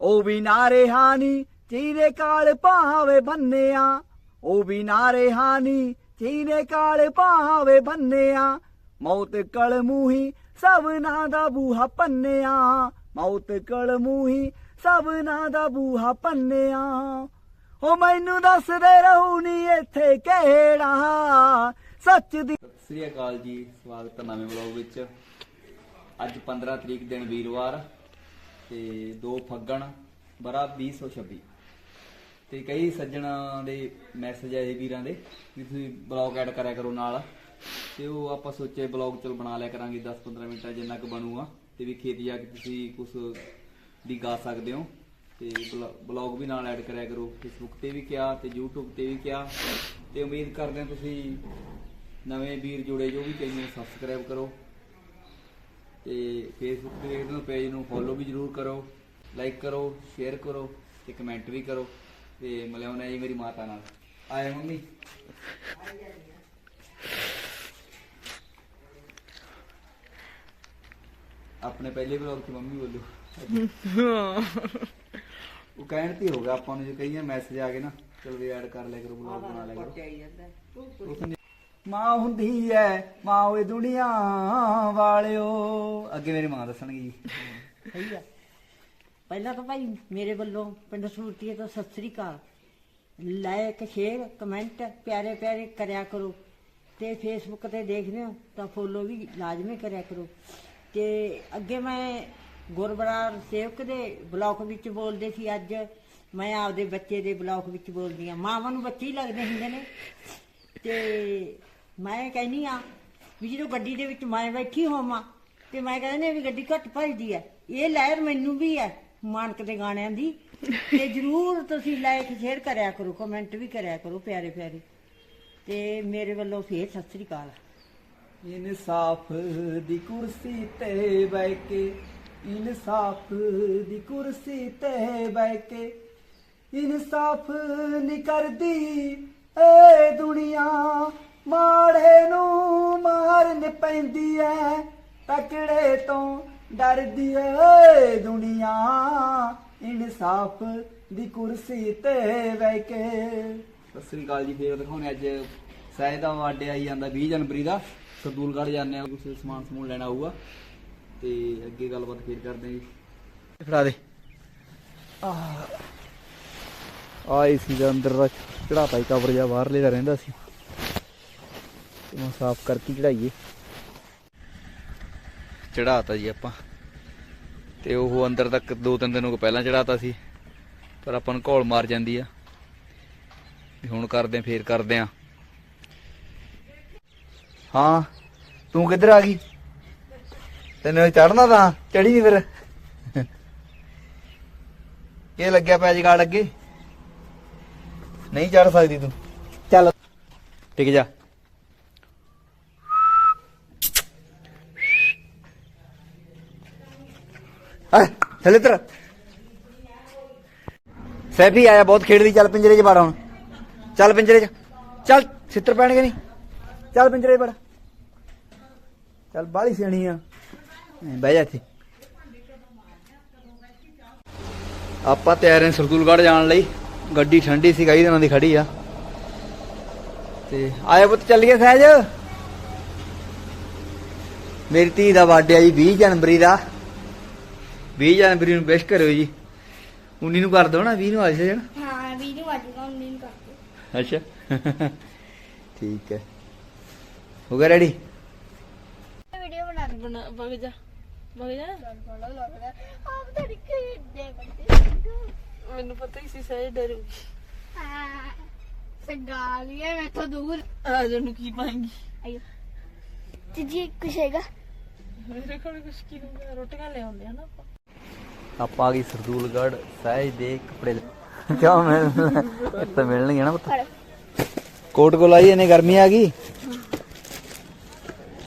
ਉਹ ਵੀ ਨਾਰੇ ਹਾਨੀ ਚੀਰੇ ਕਾਲ ਭਾਵੇਂ ਬੰਨਿਆ। ਉਹ ਵੀ ਨਾਰੇ ਹਾਨੀ ਚੀਰੇ ਕਾਲ ਭਾਵੇਂ ਬੰਨਿਆ। ਮੌਤ ਕਲ ਮੂਹੀ ਸਭਨਾ ਦਾ ਬੂਹਾ ਪੰਨਿਆ। ਮੌਤ ਕਲ ਮੂਹੀ ਸਭਨਾ ਦਾ ਬੂਹਾ ਪੰਨਿਆ। ਉਹ ਮੈਨੂੰ ਦੱਸਦੇ ਰਹੂ ਨੀ ਇੱਥੇ ਕਿਹੜਾ। ਸੱਚ ਦੀ ਸਤਿ ਸ੍ਰੀ ਅਕਾਲ ਜੀ, ਸਵਾਗਤ ਹੈ ਨਵੇਂ ਵਲੌਗ ਵਿੱਚ। ਅੱਜ 15 ਤਰੀਕ ਦਿਨ ਵੀਰਵਾਰ। ਤੇ 2 ਫੱਗਣ, ਬਰਾ 2026 ਤੇ ਕਈ ਸੱਜਣਾ ਦੇ ਮੈਸੇਜ ਆਏ ਵੀਰਾਂ ਦੇ ਵੀ ਤੁਸੀਂ ਬਲੌਗ ਐਡ ਕਰਿਆ ਕਰੋ ਨਾਲ। ਤੇ ਉਹ ਆਪਾਂ ਸੋਚੇ ਬਲੌਗ ਚਲ ਬਣਾ ਲਿਆ ਕਰਾਂਗੇ 10-15 ਮਿੰਟਾਂ ਜਿੰਨਾ ਕੁ ਬਣੂਗਾ। ਤੇ ਵੀ ਖੇਤ ਜਾ ਕੇ ਤੁਸੀਂ ਕੁਝ ਵੀ ਗਾ ਸਕਦੇ ਹੋ। ਤੇ ਬਲੌਗ ਵੀ ਨਾਲ ਐਡ ਕਰਿਆ ਕਰੋ ਫੇਸਬੁੱਕ ਤੇ ਵੀ ਕਿਹਾ ਤੇ YouTube ਤੇ ਵੀ ਕਿਹਾ। ਤੇ ਉਮੀਦ ਕਰਦੇ ਹਾਂ ਤੁਸੀਂ ਨਵੇਂ ਵੀਰ ਜੁੜੇ ਜੋ ਵੀ ਚੈਨਲ ਨੂੰ ਸਬਸਕ੍ਰਾਈਬ ਕਰੋ। ਤੇ ਫੇਸਬੁੱਕ ਤੇ ਦੇਖਦੇ ਹੋ ਪੇਜ ਨੂੰ ਫੋਲੋ ਵੀ ਜਰੂਰ ਕਰੋ ਲਾਈਕ ਕਰੋ ਸ਼ੇਅਰ ਕਰੋ ਤੇ ਕਮੈਂਟ ਵੀ ਕਰੋ ਤੇ ਮਿਲਿਆਉਣਾ ਜੀ ਮੇਰੀ ਮਾਤਾ ਨਾਲ। ਆਏ ਮੰਮੀ। ਆਪਣੇ ਪਹਿਲੇ ਵਲੌਗ 'ਚ ਮੰਮੀ ਬੋਲੋ। ਉਹ ਕਹਿਣ ਤੇ ਗਿਆ ਆਪਾਂ ਨੂੰ ਜੇ ਕਈਆਂ ਮੈਸੇਜ ਆ ਗਏ ਨਾ ਚਲੋ ਵੀ ਐਡ ਕਰ ਲਿਆ ਕਰੋ ਵਲੌਗ ਬਣਾ ਲਿਆ ਕਰੋ। ਮਾਂ ਹੁੰਦੀ ਐ, ਮਾਂ ਓਏ ਦੁਨੀਆ ਵਾਲਿਓ। ਅੱਗੇ ਮੇਰੀ ਮਾਂ ਦੱਸਣਗੀ ਜੀ। ਸਹੀ ਆ। ਪਹਿਲਾਂ ਤਾਂ ਭਾਈ ਮੇਰੇ ਵੱਲੋਂ ਪਿੰਡ ਸੂਰਤੀਏ ਤੋਂ ਸਤਿ ਸ੍ਰੀ ਅਕਾਲ। ਲਾਇਕ ਸ਼ੇਅਰ, ਕਮੈਂਟ, ਪਿਆਰੇ ਪਿਆਰੇ ਕਰਿਆ ਕਰੋ। ਤੇ ਫੇਸਬੁੱਕ ਤੇ ਦੇਖਦੇ ਹੋ ਤਾਂ ਫੋਲੋ ਵੀ ਲਾਜ਼ਮੀ ਕਰਿਆ ਕਰੋ। ਤੇ ਅੱਗੇ ਮੈਂ ਗੁਰਬਰਾਰ ਸੇਵਕ ਦੇ ਬਲਾਕ ਵਿੱਚ ਬੋਲਦੇ ਸੀ ਅੱਜ। ਮੈਂ ਆਪਦੇ ਬੱਚੇ ਦੇ ਬਲਾਕ ਵਿੱਚ ਬੋਲਦੀ ਆ ਮਾਵਾਂ ਨੂੰ ਬੱਚੇ ਹੀ ਲੱਗਦੇ ਹੁੰਦੇ ਨੇ। ਤੇ ਮੈਂ ਕਹਿੰਨੀ ਆ ਵੀ ਜਦੋਂ ਗੱਡੀ ਦੇ ਵਿੱਚ ਮੈਂ ਬੈਠੀ ਹੋਵਾਂ ਤੇ ਮੈਂ ਕਹਿੰਦੀ ਹਾਂ ਵੀ ਗੱਡੀ ਘੱਟ ਭਜਦੀ ਹੈ। ਇਹ ਲਹਿਰ ਮੈਨੂੰ ਵੀ ਹੈ, ਮਾਨਕ ਦੇ ਗਾਣਿਆਂ ਦੀ। ਤੇ ਜਰੂਰ ਤੁਸੀਂ ਲਾਈਕ ਸ਼ੇਅਰ ਕਰਿਆ ਕਰੋ ਕਮੈਂਟ ਵੀ ਕਰਿਆ ਕਰੋ ਪਿਆਰੇ ਪਿਆਰੇ। ਤੇ ਮੇਰੇ ਵੱਲੋਂ ਫੇਰ ਸਤਿ ਸ੍ਰੀ ਅਕਾਲ। ਇਨਸਾਫ ਦੀ ਕੁਰਸੀ ਤੇ ਬਹਿ ਕੇ, ਇਨਸਾਫ ਦੀ ਕੁਰਸੀ ਤੇ ਬਹਿ ਕੇ, ਇਨਸਾਫ ਨਹੀਂ ਕਰਦੀ ਏ ਦੁਨੀਆ। ਮਾੜੇ ਨੂੰ ਮਾਰਨ ਪੈਂਦੀ ਐ, ਤਕੜੇ ਤੋਂ ਡਰਦੀ ਏ ਦੁਨੀਆ। ਇਨਸਾਫ ਦੀ ਕੁਰਸੀ ਤੇ ਬਹਿ ਕੇ। ਸਤਿ ਸ੍ਰੀ ਅਕਾਲ ਜੀ, ਫੇਰ ਦਿਖਾਉਣੇ ਅੱਜ ਸਹਿਜ ਦਾ ਬਰਥਡੇ ਆਈ ਜਾਂਦਾ 20 ਜਨਵਰੀ ਦਾ ਸਰਦੂਲਗੜ ਜਾਂਦੇ ਆ ਕੁਝ ਸਮਾਨ ਸਮੂਨ ਲੈਣਾ ਆਊਗਾ ਤੇ ਅੱਗੇ ਗੱਲਬਾਤ ਫੇਰ ਕਰਦੇ ਆ ਜੀ। ਫੜਾ ਦੇ। ਆ ਏਸੀ ਦਾ ਅੰਦਰ ਦਾ ਚੜਾਤਾ ਹੀ ਕਵਰ ਜਾ ਬਾਹਰਲੇ ਦਾ ਰਹਿੰਦਾ ਸੀ। ਮੈਂ ਸਾਫ਼ ਕਰਕੇ ਚੜਾਈਏ। ਚੜਾਤਾ ਜੀ ਆਪਾਂ। ਤੇ ਉਹ ਅੰਦਰ ਤੱਕ ਦੋ ਤਿੰਨ ਦਿਨ ਹੋ ਪਹਿਲਾਂ ਚੜਾਤਾ ਸੀ। ਪਰ ਆਪਾਂ ਨੂੰ ਘੋਲ ਮਾਰ ਜਾਂਦੀ ਆ। ਵੀ ਹੁਣ ਕਰਦੇ ਆ ਫੇਰ ਕਰਦੇ ਆ। ਹਾਂ ਤੂੰ ਕਿੱਧਰ ਆ ਗਈ? ਤੈਨੂੰ ਚੜਨਾ ਤਾਂ ਚੜੀ ਨਹੀਂ ਫਿਰ। ਇਹ ਲੱਗਿਆ ਪਿਆ ਜਗਾੜ ਅੱਗੇ। ਨਹੀਂ ਚੜ ਸਕਦੀ ਤੂੰ। ਚੱਲ। ਟਿਕ ਜਾ। ਆ ਚੱਲ ਇੱਧਰ ਸੈਫੀ ਆਇਆ ਬਹੁਤ ਖੇਡਦੀ ਚੱਲ ਪਿੰਜਰੇ 'ਚ ਵੜ ਹੁਣ। ਚੱਲ ਪਿੰਜਰੇ 'ਚ। ਚੱਲ, ਛਿੱਤਰ ਪੈਣਗੇ ਨਹੀਂ। ਚੱਲ ਪਿੰਜਰੇ 'ਚ ਵੜ। ਚੱਲ, ਬਾਹਲੀ ਸਿਆਣੀ ਆ। ਬਹਿ ਜਾ ਇੱਥੇ। ਆਪਾਂ ਤਿਆਰ ਹਾਂ ਸਰਦੂਲਗੜ੍ਹ ਜਾਣ ਲਈ। ਗੱਡੀ ਠੰਡੀ ਸੀ, ਕਈ ਦਿਨਾਂ ਦੀ ਖੜੀ ਆ। ਤੇ ਆਇਆ ਪੁੱਤ, ਚੱਲੀਏ ਸਹਿਜ। ਮੇਰੀ ਧੀ ਦਾ ਬਰਥਡੇ ਆ ਜੀ 20 ਜਨਵਰੀ ਦਾ। 20 ਜਨਵਰੀ ਨੂੰ ਵਿਸ਼ ਕਰਿਓ ਜੀ। 19 ਨੂੰ ਕਰ ਦੋ ਨਾ 20 ਨੂੰ ਆ ਜਾਣਾ ਹਾਂ ਵੀਡੀਓ ਆਜੂਗਾ ਉਹਨੇ ਨੂੰ ਕਰਦੇ ਅੱਛਾ। ਠੀਕ ਹੈ। ਹੋ ਗਿਆ ਰੈਡੀ ਵੀਡੀਓ ਬਣਾ ਦੇ। ਬਣਾ ਵਗ ਜਾ। ਵਗ ਜਾ। ਬੜਾ ਲੱਗਦਾ ਆਪ ਤਾਂ ਖੇਡਦੇ ਬੰਦੇ ਮੈਨੂੰ ਪਤਾ ਹੀ ਸੀ ਸਹਿਜ ਡਰੂ ਹਾਂ। ਸਗਾਲੀਏ ਮੈਂ ਤੋਂ ਦੂਰ। ਆ ਨੂੰ ਕੀ ਪਾਏਂਗੀ? ਆਇਓ। ਜੀ ਕੁਛ ਹੈਗਾ? ਮੇਰੇ ਕੋਲ ਕੁਝ ਕੀ ਹੁੰਦਾ ਰੋਟੀਆਂ ਲੈ ਆਉਂਦੇ ਆ ਨਾ ਆਪਾਂ। ਆਪਾਂ ਆ ਗਈ ਸਰਦੂਲਗੜ੍ਹ ਸਹਿਜ ਦੇ ਕੱਪੜੇ ਕਿਉਂ ਮੈਂ ਇੱਥੇ ਮਿਲਣਗੇ ਨਾ ਪੁੱਤ। ਕੋਟ ਕੋ ਲਾਈ ਇਹਨੇ ਗਰਮੀ ਆ ਗਈ?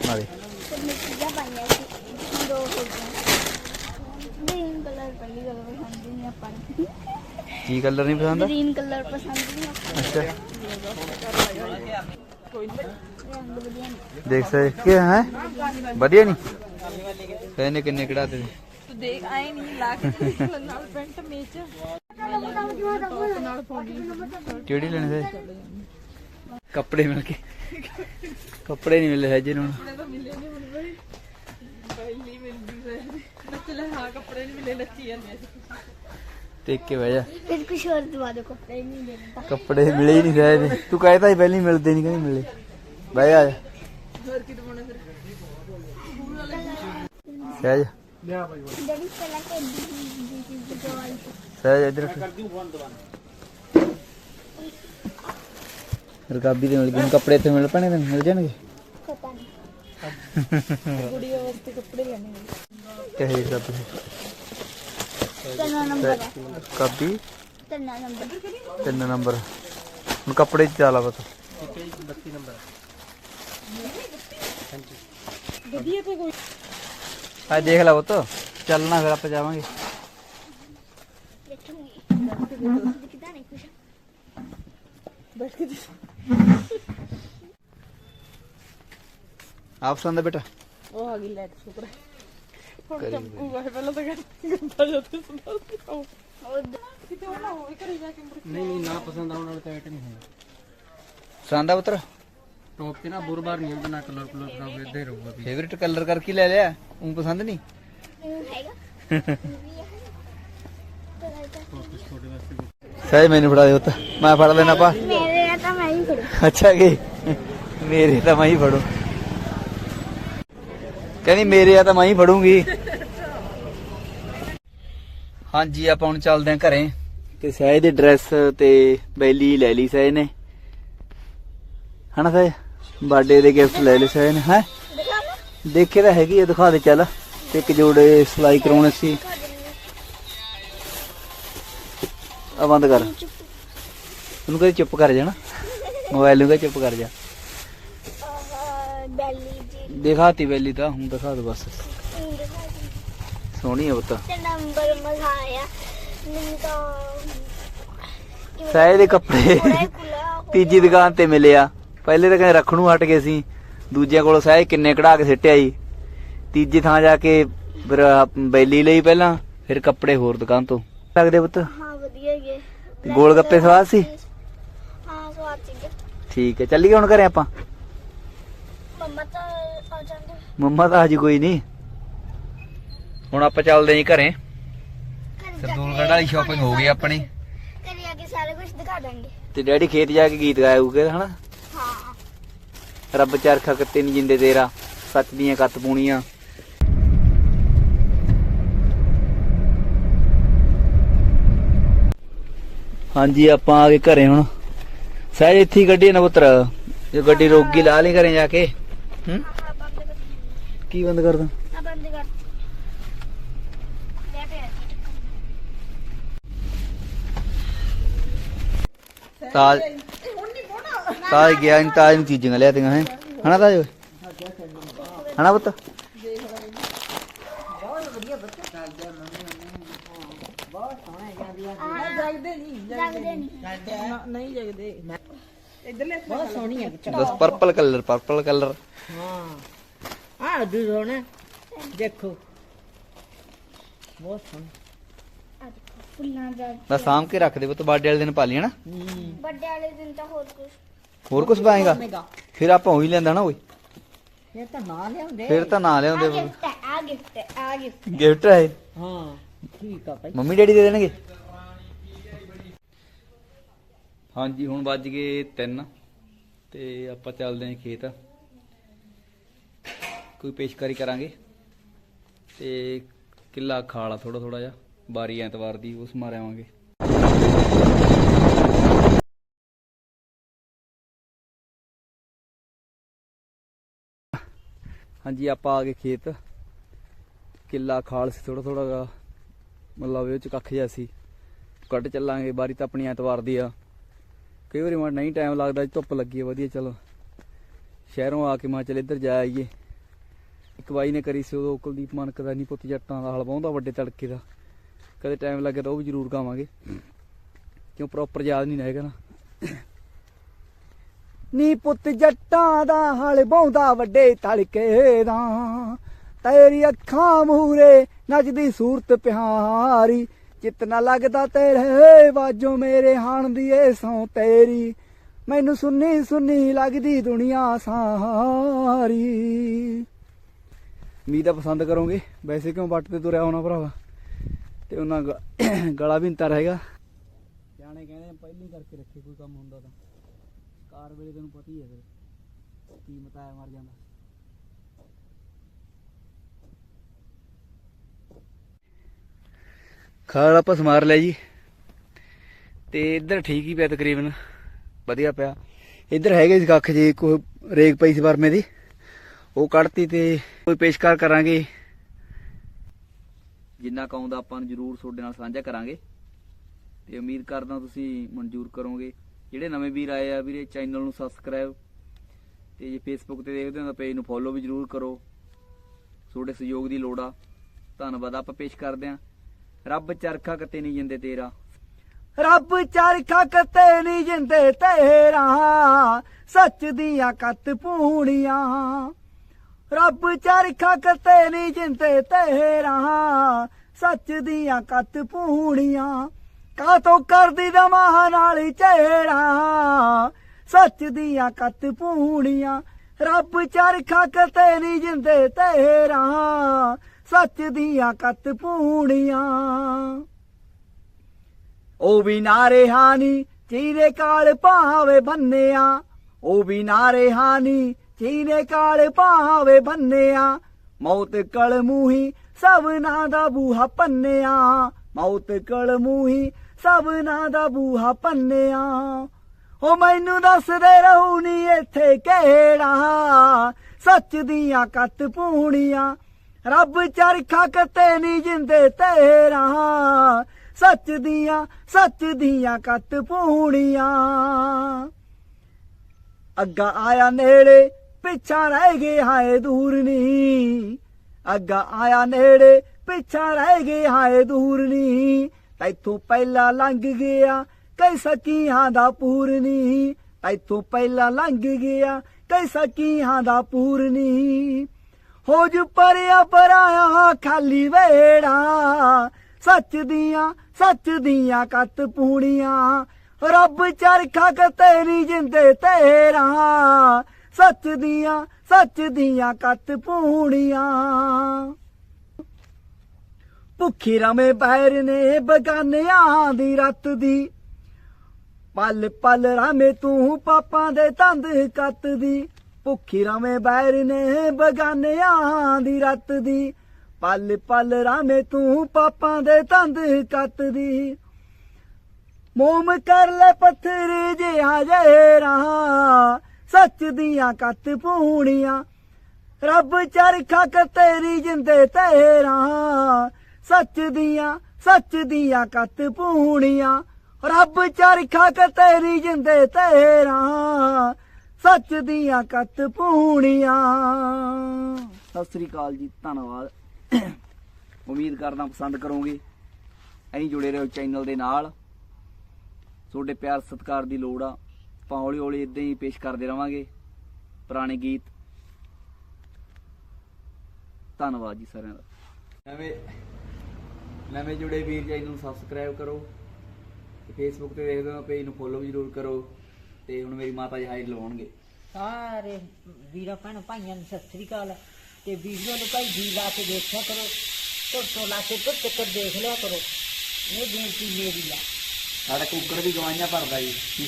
ਨਾਲੇ ਤੇ ਨੂੰ ਕੀ ਕਲਰ ਨਹੀਂ ਪਸੰਦ? ਗ੍ਰੀਨ ਕਲਰ ਪਸੰਦ ਨਹੀਂ ਅੱਛਾ। ਦੇਖ ਸਕਦੇ ਕਿ ਹੈ ਵਧੀਆ ਨਹੀਂ ਇਹਨੇ ਕਿੰਨੇ ਕਢਾਤੇ ਦੇਖ ਆਏ ਨਹੀਂ ਲਾ ਕੇ ਦੇਖ ਲੈ ਨਾਲ ਪੈਂਟ ਮੇਚ ਨਾਲ ਪਾਉਂਦੀ ਕਿਹੜੀ ਲੈਣੀ ਸੀ? ਕੱਪੜੇ ਮਿਲ ਕੇ ਕੱਪੜੇ ਨਹੀਂ ਮਿਲੇ ਹਜੇ ਨੂੰ। ਕੱਪੜੇ ਤਾਂ ਮਿਲੇ ਨਹੀਂ ਹੁਣ ਬਈ। ਪਹਿਲੀ ਮਿਲਦੀ ਸੀ ਨੱਚ ਲੈ ਹਾਂ ਕੱਪੜੇ ਨਹੀਂ ਮਿਲੇ ਨੱਚੀ ਜਾਂਦੇ ਸੀ ਟੇਕ ਕੇ ਬਹਿ ਜਾ। ਫਿਰ ਕੁਛ ਹੋਰ ਦਵਾ ਦੋ ਕੱਪੜੇ ਨਹੀਂ ਦੇਣਾ ਕੱਪੜੇ ਮਿਲੇ ਹੀ ਨਹੀਂ ਰਹੇ ਨੇ ਤੂੰ ਕਹਿਤਾ ਸੀ ਪਹਿਲਾਂ ਮਿਲਦੇ ਨਹੀਂ ਕਹਿੰਦੀ ਮਿਲੇ। ਬਹਿ ਜਾ। ਹੋਰ ਕੀ ਦਵਾਉਣਾ ਫਿਰ? ਸਹਿਜ ਜਿਹੜੀ ਪਹਿਲਾਂ ਕਿ ਦੀ ਦਵਾਈ ਸਹਿਜ ਇੱਧਰ ਰਕਾਬੀ ਦੇ ਮਿਲ ਗਏ ਕੱਪੜੇ ਇੱਥੇ ਮਿਲ ਪਣੇ ਮਿਲ ਜਾਣਗੇ? ਪਤਾ ਨਹੀਂ ਕੁੜੀਆਂ ਵਾਸਤੇ ਕੱਪੜੇ ਲੈਣੇ ਕਹੇ ਕੱਪੜੇ ਤੇਰਾ ਨੰਬਰ ਹੈ ਕਾਬੀ ਤੇਰਾ ਨੰਬਰ। ਤਿੰਨ ਨੰਬਰ। ਹੁਣ ਕੱਪੜੇ ਚ ਚਾਲਾ ਬਤਾ ਵਧੀਆ ਤੇ ਕੋਈ ਆ ਦੇਖ ਲੈ ਪੁੱਤ ਚੱਲਣਾ ਫਿਰ ਆਪਾਂ ਜਾਵਾਂਗੇ। ਨਹੀਂ ਆਪ ਸੰਦਾ ਬੇਟਾ। ਉਹ ਆ ਗਈ ਲੈਟ ਸ਼ੁਕਰ। ਹੁਣ ਚੰਪੂ ਵਾਹ ਪਹਿਲਾਂ ਤਾਂ ਗੰਦਾ ਜਾਂਦੇ ਸੁਣਾ ਉਹ ਕਿਤੇ ਉਹ ਨਾ ਹੋਵੇ ਘਰੇ ਜਾ ਕੇ ਮੁੜ ਕੇ ਨਹੀਂ ਨਹੀਂ ਨਾ ਪਸੰਦ ਆਉਣ ਵਾਲਾ ਤਾਂ ਆਈਟਮ ਹੈ ਸੰਦਾ ਪੁੱਤਰ। ਟੌਪ ਤੇ ਨਾ ਬੁਰਬਾਰ ਨਹੀਂ ਹੁੰਦਾ, ਨਾ ਕਲਰ ਕਲਰ ਦਾ ਇਦਾਂ ਹੀ ਰਹੂਗਾ ਵੀ। ਫੇਵਰਿਟ ਕਲਰ ਕਰਕੇ ਲੈ ਲਿਆ? ਉਹ ਪਸੰਦ ਨਹੀਂ? ਇਹ ਹੈਗਾ ਕੁਝ ਤੁਹਾਡੇ ਵਾਸਤੇ ਵੀ ਸਹਿਜ ਮੈਨੂੰ ਫੜਾ ਮੈਂ ਫੜ ਲੈਣਾ ਪਾ ਮੇਰੇ ਤਾਂ ਮੈਂ ਹੀ ਫੜੂ। ਕਹਿੰਦੀ, ਮੇਰੇ ਆ ਤਾਂ ਮੈਂ ਹੀ ਫੜੂੰਗੀ। ਹਾਂਜੀ, ਆਪਾਂ ਹੁਣ ਚੱਲਦੇ ਆਂ ਘਰੇ। ਤੇ ਸਹਿਜ ਦੀ ਡਰੈਸ ਤੇ ਬੈਲੀ ਲੈ ਲਈ ਸਹਿਜ ਨੇ। ਹਨਾ ਸਹਿਜ? ਬਰਥਡੇ ਦੇ ਗਿਫਟ ਲੈ ਲਏ ਸਹਿਜ ਨੇ ਹੈ? ਦਿਖਾ ਤਾਂ ਹੈਗੀ ਆ ਦਿਖਾ ਦੇ ਚੱਲ। ਇੱਕ ਜੋੜੇ ਸਿਲਾਈ ਕਰਾਉਣੇ ਸੀ। ਆ ਬੰਦ ਕਰ। ਉਹਨੂੰ ਕਹੇ ਚੁੱਪ ਕਰ ਜਾਣਾ? ਮੋਬਾਈਲ ਨੂੰ ਕਹੇ ਚੁੱਪ ਕਰ ਜਾ। ਬੈਲੀ ਜੀ ਦਿਖਾਤੀ ਬੈਲੀ ਤਾਂ ਹੁਣ ਦਿਖਾ ਦੋ ਬਸ। ਸੋਹਣੀ ਆ ਪੁੱਤ। ਤੇ ਨੰਬਰ ਮਜ਼ਾ ਆਇਆ ਮੈਨੂੰ ਤਾਂ ਸਹਿਜ ਦੇ ਕੱਪੜੇ ਤੀਜੀ ਦੁਕਾਨ ਤੇ ਮਿਲਿਆ। ਪਹਿਲੇ ਤਾਂ ਕਹਿੰਦੇ ਰੱਖਣ ਨੂੰ ਹਟ ਗਏ ਸੀ ਦੂਜਿਆਂ ਕੋਲੋਂ ਸਹਿਜ ਕਿੰਨੇ ਕਢਾ ਕੇ ਸਿੱਟਿਆ ਜੀ। ਤੀਜੀ ਥਾਂ ਜਾ ਕੇ ਫਿਰ ਬੈਲੀ ਲਈ ਪਹਿਲਾਂ ਫਿਰ ਕੱਪੜੇ ਹੋਰ ਦੁਕਾਨ ਤੋਂ। ਲੱਗਦੇ ਪੁੱਤ? ਹਾਂ ਵਧੀਆ ਹੀ ਹੈ। ਤੇ ਗੋਲ ਗੱਪੇ ਸਵਾਦ ਸੀ? ਹਾਂ ਸਵਾਦ ਸੀ। ਠੀਕ ਹੈ ਚੱਲੀਏ ਹੁਣ ਘਰੇ ਆਪਾਂ। ਮੰਮਾ ਤਾਂ ਆ ਜਾਂਦੇ। ਮੰਮਾ ਤਾਂ ਹਜੇ ਕੋਈ ਨਹੀਂ। ਹੁਣ ਆਪਾਂ ਚੱਲਦੇ ਆਂ ਘਰੇ। ਜਾ ਸਰਦੂਲਗੜ੍ਹ ਵਾਲੀ ਸ਼ਾਪਿੰਗ ਹੋ ਗਈ ਆਪਣੀ। ਘਰੇ ਆ ਕੇ ਸਾਰਾ ਕੁਝ ਦਿਖਾ ਦਾਂਗੇ। ਤੇ ਡੈਡੀ ਖੇਤ ਜਾ ਕੇ ਗੀਤ ਗਾਇਓਗੇ ਹਨਾ? ਰੱਬ ਚਰਖਾ ਕੱਤੇ ਨਹੀਂ ਜਿੰਦੇ ਤੇਰਾ ਸੱਚ ਦੀਆਂ ਕੱਤ ਪੂਣੀਆਂ। ਹਾਂਜੀ ਆਪਾਂ ਆ ਗਏ ਘਰੇ ਹੁਣ। ਸਹਿਜ ਇੱਥੇ ਹੀ ਗੱਡੀ ਨਾ ਪੁੱਤਰ ਜੇ ਗੱਡੀ ਰੋਕ ਗਈ ਲਾ ਲਈ ਘਰੇ ਜਾ ਕੇ। ਹੂੰ? ਕੀ ਬੰਦ ਕਰਦਾ? ਬੰਦ ਕਰ। ਲੈ ਤਾਜ ਗਿਆ ਨਹੀਂ ਤਾਜ ਨੂੰ ਚੀਜ਼ਾਂ ਲਿਆ ਤੀਆਂ ਹੈ। ਹਨਾ ਤਾਜ ਓਏ? ਹਨਾ ਪੁੱਤ? ਜਗਦੇ ਨਹੀਂ ਲੱਗਦੇ ਨਹੀਂ ਨਹੀਂ ਜਗਦੇ ਬਹੁਤ ਸੋਹਣੀ ਹੈ। ਬਸ ਪਰਪਲ ਕਲਰ ਪਰਪਲ ਕਲਰ ਹਾਂ ਆ ਦੂ ਸੋਹਣਾ ਦੇਖੋ ਬਹੁਤ ਸੋਹਣਾ ਆ ਦੇਖੋ ਫੁੱਲਾਂ ਦਾ ਬਸ ਸਾਂਭ ਕੇ ਰੱਖ ਦੇ ਪੁੱਤ ਬਰਥਡੇ ਵਾਲੇ ਦਿਨ ਪਾ ਲਈ ਹਨਾ? ਵੱਡੇ ਵਾਲੇ ਦਿਨ ਤਾਂ ਹੋਰ ਕੁਝ ਹੋਰ ਕੁਝ ਪਾਏਗਾ? ਫਿਰ ਆਪਾਂ ਉਹੀ ਲੈਂਦਾ ਨਾ ਓਏ ਇਹ ਤਾਂ ਨਾ ਲਿਆਉਂਦੇ। ਫਿਰ ਤਾਂ ਨਾ ਆ ਲਿਆਉਂਦੇ ਗਿਫਟ ਹੈ ਆ ਗਿਫਟ ਹੈ ਆ ਗਿਫਟ ਗਿਫਟ ਹੈ ਹਾਂ ਠੀਕ ਆ ਭਾਈ। ਮੰਮੀ ਡੈਡੀ ਦੇ ਦੇਣਗੇ? ਹਾਂਜੀ ਹੁਣ ਵੱਜ ਗਏ 3 ਤੇ ਆਪਾਂ ਚੱਲਦੇ ਆਂ ਖੇਤ। ਕੋਈ ਪੇਸ਼ਕਾਰੀ ਕਰਾਂਗੇ। ਤੇ ਕਿੱਲਾ ਖਾਲਾ ਥੋੜਾ ਥੋੜਾ ਜਿਹਾ। ਬਾਰੀ ਐਤਵਾਰ ਦੀ ਉਸ ਮਾਰ ਹਾਂਜੀ, ਆਪਾਂ ਆ ਗਏ ਖੇਤ। ਕਿੱਲਾ ਖਾਲ ਸੀ ਥੋੜਾ ਥੋੜਾ ਜਿਹਾ, ਮਤਲਬ ਇਹ ਚ ਕੱਖ ਜਿਹਾ ਸੀ। ਕੱਢ ਚੱਲਾਂਗੇ, ਬਾਰੀ ਤਾਂ ਆਪਣੀ ਐਤਵਾਰ ਦੀ ਆ। ਕਈ ਵਾਰੀ ਮੈਂ ਨਹੀਂ ਟਾਈਮ ਲੱਗਦਾ, ਅੱਜ ਧੁੱਪ ਲੱਗੀ ਹੈ ਵਧੀਆ, ਚਲੋ। ਸ਼ਹਿਰੋਂ ਆ ਕੇ ਮੈਂ ਚਲ ਇੱਧਰ ਜਾ ਆਈਏ। ਇੱਕ ਬਾਈ ਨੇ ਕਰੀ ਸੀ, ਉਦੋਂ ਕੁਲਦੀਪ ਮਾਨਕ ਦਾ ਨਹੀਂ ਪੁੱਤ ਜੱਟਾਂ ਦਾ ਹਲ ਵਾਹੁੰਦਾ ਵੱਡੇ ਤੜਕੇ ਦਾ। ਕਦੇ ਟਾਈਮ ਲੱਗੇ ਤਾਂ ਉਹ ਵੀ ਜ਼ਰੂਰ ਗਾਵਾਂਗੇ। ਕਿਉਂ ਪ੍ਰੋਪਰ ਯਾਦ ਨਹੀਂ ਰਹੇਗਾ ਨਾ। ਨੀ ਪੁੱਤ ਜੱਟਾਂ ਦਾ ਹਲ ਵਾਹੁੰਦਾ ਵੱਡੇ ਤੜਕੇ ਦਾ। ਤੇਰੀ ਅੱਖਾਂ ਮੂਰੇ ਨੱਚਦੀ ਸੂਰਤ ਪਿਆਰੀ ਚਿੱਤ ਨਾ ਲੱਗਦਾ ਤੇਰੇ ਬਾਜੋ ਮੇਰੇ ਹਾਣ ਦੀ ਏ ਸੌ ਤੇਰੀ। ਮੈਨੂੰ ਸੁੰਨੀ ਸੁੰਨੀ ਲੱਗਦੀ ਦੁਨੀਆ ਸਾਰੀ। ਉਮੀਦ ਆ ਪਸੰਦ ਕਰੋਗੇ। ਵੈਸੇ ਕਿਉਂ ਵੱਟ ਤੇ ਤੁਰਿਆ ਹੋਣਾ ਭਰਾਵਾ? ਤੇ ਉਹਨਾਂ ਗਲਾ ਵੀ ਇੰਤਾ ਰਹੇਗਾ ਜਾਣੇ ਕਹਿੰਦੇ ਪਹਿਲੀ ਕਰਕੇ ਰੱਖੇ ਕੋਈ ਕੰਮ ਹੁੰਦਾ ਤਾਂ। ਕਾਰ ਵੇਲੇ ਤੈਨੂੰ ਪਤਾ ਹੀ ਹੈ ਫਿਰ ਕੀ ਮਤਾਇਆ ਮਰ ਜਾਂਦਾ। ਖਾਲ ਆਪਾਂ ਸਮਾਰ ਲਿਆ ਜੀ। ਤੇ ਇੱਧਰ ਠੀਕ ਹੀ ਪਿਆ ਤਕਰੀਬਨ, ਵਧੀਆ ਪਿਆ। ਇੱਧਰ ਹੈਗੇ ਸੀ ਕੱਖ ਜੇ ਕੋਈ ਰੇਗ ਪਈ ਸੀ ਵਰਮੇ ਦੀ, ਉਹ ਕੱਢਤੀ ਤੇ ਕੋਈ ਪੇਸ਼ਕਾਰ ਕਰਾਂਗੇ। ਜਿੰਨਾ ਕੁ ਆਪਾਂ ਨੂੰ ਜ਼ਰੂਰ ਤੁਹਾਡੇ ਨਾਲ ਸਾਂਝਾ ਕਰਾਂਗੇ। ਤੇ ਉਮੀਦ ਕਰਦਾ ਤੁਸੀਂ ਮਨਜ਼ੂਰ ਕਰੋਗੇ। ਜਿਹੜੇ ਨਵੇਂ ਵੀਰ ਆਏ ਆ, ਵੀਰੇ ਚੈਨਲ ਨੂੰ ਸਬਸਕ੍ਰਾਈਬ ਤੇ ਜੇ ਫੇਸਬੁੱਕ ਤੇ ਦੇਖਦੇ ਹੋ ਤਾਂ ਪੇਜ ਨੂੰ ਫੋਲੋ ਵੀ ਜ਼ਰੂਰ ਕਰੋ। ਤੁਹਾਡੇ ਸਹਿਯੋਗ ਦੀ ਲੋੜ ਆ। ਧੰਨਵਾਦ, ਆਪਾਂ ਪੇਸ਼ ਕਰਦੇ ਆਂ ਰੱਬ ਚਰਖਾ ਕਿਤੇ ਨਹੀਂ ਜਿੰਦੇ ਤੇਰਾ। ਰੱਬ ਚਰਖਾ ਕਿਤੇ ਨਹੀਂ ਜਿੰਦੇ ਤੇਰਾ। ਸੱਚ ਦੀਆਂ ਕੱਤ ਪੂਣੀਆਂ। ਰੱਬ ਚਰਖਾ ਕਿਤੇ ਨਹੀਂ ਜਿੰਦੇ ਤੇਰਾ। ਸੱਚ ਦੀਆਂ ਕੱਤ ਪੂਣੀਆਂ। ਕਾਤੋਂ ਕਰਦੀ ਦਮਾ ਨਾਲ ਚਿਹਰਾ ਸੱਚ ਦੀਆਂ ਕੱਤ ਪੂਣੀਆਂ, ਰੱਬ ਚਰਖਾ ਕਿਤੇ ਨਹੀਂ ਜਿੰਦੇ ਤੇਰਾ। ਸੱਚ ਦੀਆਂ ਕੱਤ ਪੂਣੀਆਂ। ਉਹ ਵੀ ਨਾਰੇ ਹਾਨੀ ਚੀਰੇ ਕਾਲ ਭਾਵੇ ਬੰਨਿਆ। ਉਹ ਵੀ ਨਾਰੇ ਹਾਨੀ ਚੀਰੇ ਕਾਲ ਭਾਵੇ ਬੰਨਿਆ। ਮੌਤ ਕਲ ਮੂਹੀ ਸਭਨਾ ਦਾ ਬੂਹਾ ਪੰਨਿਆ। ਮੌਤ ਕਲ ਮੂਹੀ ਸਭਨਾ ਦਾ ਬੂਹਾ ਪੰਨਿਆ। ਉਹ ਮੈਨੂੰ ਦੱਸਦੇ ਰਹੂ ਨੀ ਇੱਥੇ ਕਿਹੜਾ। ਸੱਚ ਦੀਆਂ ਕੱਤ ਪੂਣੀਆਂ। ਰੱਬ ਚਰਖਾ ਕਿਤੇ ਨਹੀਂ ਜਿੰਦੇ ਤੇਰਾ। ਸੱਚ ਦੀਆਂ ਸੱਚ ਦੀਆਂ ਕੱਤ ਪੂਣੀਆਂ। ਅੱਗਾ ਆਇਆ ਨੇੜੇ, ਪਿੱਛਾ ਰਹਿ ਗਏ ਹਾਏ ਦੂਰ ਨੀ ਅੱਗਾ ਆਇਆ ਨੇੜੇ, ਪਿੱਛਾ ਰਹਿ ਗਏ ਹਾਏ ਦੂਰ ਨੀ ਤੈਥੋਂ ਪਹਿਲਾਂ ਲੰਘ ਗਿਆ ਕਈ ਸਕੀਆਂ ਦਾ ਪੂਰਨੀ ਤੈਥੋਂ ਪਹਿਲਾਂ ਲੰਘ ਗਿਆ ਕਈ ਸਕੀਆਂ ਦਾ ਪੂਰਨੀ ਹੋ ਪਰਿਆ ਪਰਾਇਆ ਖਾਲੀ ਵੇੜਾ, ਸੱਚ ਦੀਆਂ ਸੱਚ ਦੀਆਂ ਕੱਤ ਪੂਣੀਆਂ। ਰੱਬ ਚਰਖਾ ਕਿਤੇ ਨਹੀਂ ਜਿੰਦੇ ਤੇਰਾ, ਸੱਚ ਦੀਆਂ ਸੱਚ ਦੀਆਂ ਕੱਤ ਪੂਣੀਆਂ। ਭੁੱਖੀ ਰਵੇਂ ਬੈਰ ਨੇ ਬਗਾਨਿਆਂ ਦੀ ਰੱਤ ਦੀ। ਪਲ ਪਲ ਰਾਮੇ ਤੂੰ ਪਾਪਾਂ ਦੇ ਤੰਦ ਕੱਤ ਦੀ। ਭੁੱਖੀ ਰਵੇਂ ਬੈਰ ਨੇ ਬਗਾਨਿਆਂ ਦੀ ਰੱਤ ਦੀ। ਪਲ ਪਲ ਰਾਮੇ ਤੂੰ ਪਾਪਾਂ ਦੇ ਤੰਦ ਕੱਤ ਦੀ। ਮੋਮ ਕਰ ਲੈ ਪੱਥਰ ਜਿਹਾ ਜੇਰਾ ਸੱਚ ਦੀਆਂ ਕੱਤ ਪੂਣੀਆਂ। ਰੱਬ ਚਰਖਾ ਕ ਤੇਰੀ ਜਿੰਦੇ ਤੇਰਾ ਸੱਚ ਦੀਆਂ ਸੱਚ ਦੀਆਂ ਕੱਤ ਪੂਣੀਆਂ ਰੱਬ ਚਰਖਾ ਕ ਤੇਰੀ ਜਿੰਦੇ ਤੇਰਾ। ਸੱਚ ਦੀਆਂ ਕੱਤ ਪੂਣੀਆਂ ਸਤਿ ਸ੍ਰੀ ਅਕਾਲ ਜੀ, ਧੰਨਵਾਦ। ਉਮੀਦ ਕਰਦਾ ਪਸੰਦ ਕਰੋਗੇ। ਐਂ ਜੁੜੇ ਰਹੋ ਚੈਨਲ ਦੇ ਨਾਲ। ਤੁਹਾਡੇ ਪਿਆਰ ਸਤਿਕਾਰ ਦੀ ਲੋੜ ਆ। ਆਪਾਂ ਹੌਲੀ ਹੌਲੀ ਇਦਾਂ ਹੀ ਪੇਸ਼ ਕਰਦੇ ਰਵਾਂਗੇ। ਪੁਰਾਣੇ ਗੀਤ। ਧੰਨਵਾਦ ਜੀ ਸਾਰਿਆਂ ਦਾ। ਨਵੇਂ ਨਵੇਂ ਜੁੜੇ ਵੀਰ ਜੀ ਨੂੰ ਸਬਸਕ੍ਰਾਈਬ ਕਰੋ। ਤੇ ਫੇਸਬੁੱਕ ਤੇ ਦੇਖਦੇ ਹੋ ਪੇਜ ਨੂੰ ਫੋਲੋ ਵੀ ਜ਼ਰੂਰ ਕਰੋ। ਤੇ ਹੁਣ ਮੇਰੀ ਮਾਤਾ ਜੀ ਹਾਈ ਲਵਾਉਣਗੇ। ਸਾਰੇ ਵੀਰਾਂ ਭੈਣ ਭਾਈਆਂ ਨੂੰ ਸਤਿ ਸ੍ਰੀ ਅਕਾਲ। ਤੇ ਵੀਡੀਓ ਨੂੰ ਭਾਈ ਜੀ ਲਾ ਕੇ ਦੇਖਿਆ ਕਰੋ ਟੋਟੋ ਲਾ ਕੇ ਟੁੱਟ ਕੇ ਦੇਖ ਲਿਆ ਕਰੋ। ਇਹ ਬੇਨਤੀ ਮੇਰੀ ਆ। ਸਾਡਾ ਕੁੱਕਰ ਵੀ ਗਵਾਈਆਂ ਭਰਦਾ ਜੀ।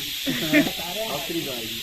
ਸਾਰਿਆਂ ਸਤਿ ਸ੍ਰੀ ਅਕਾਲ ਜੀ।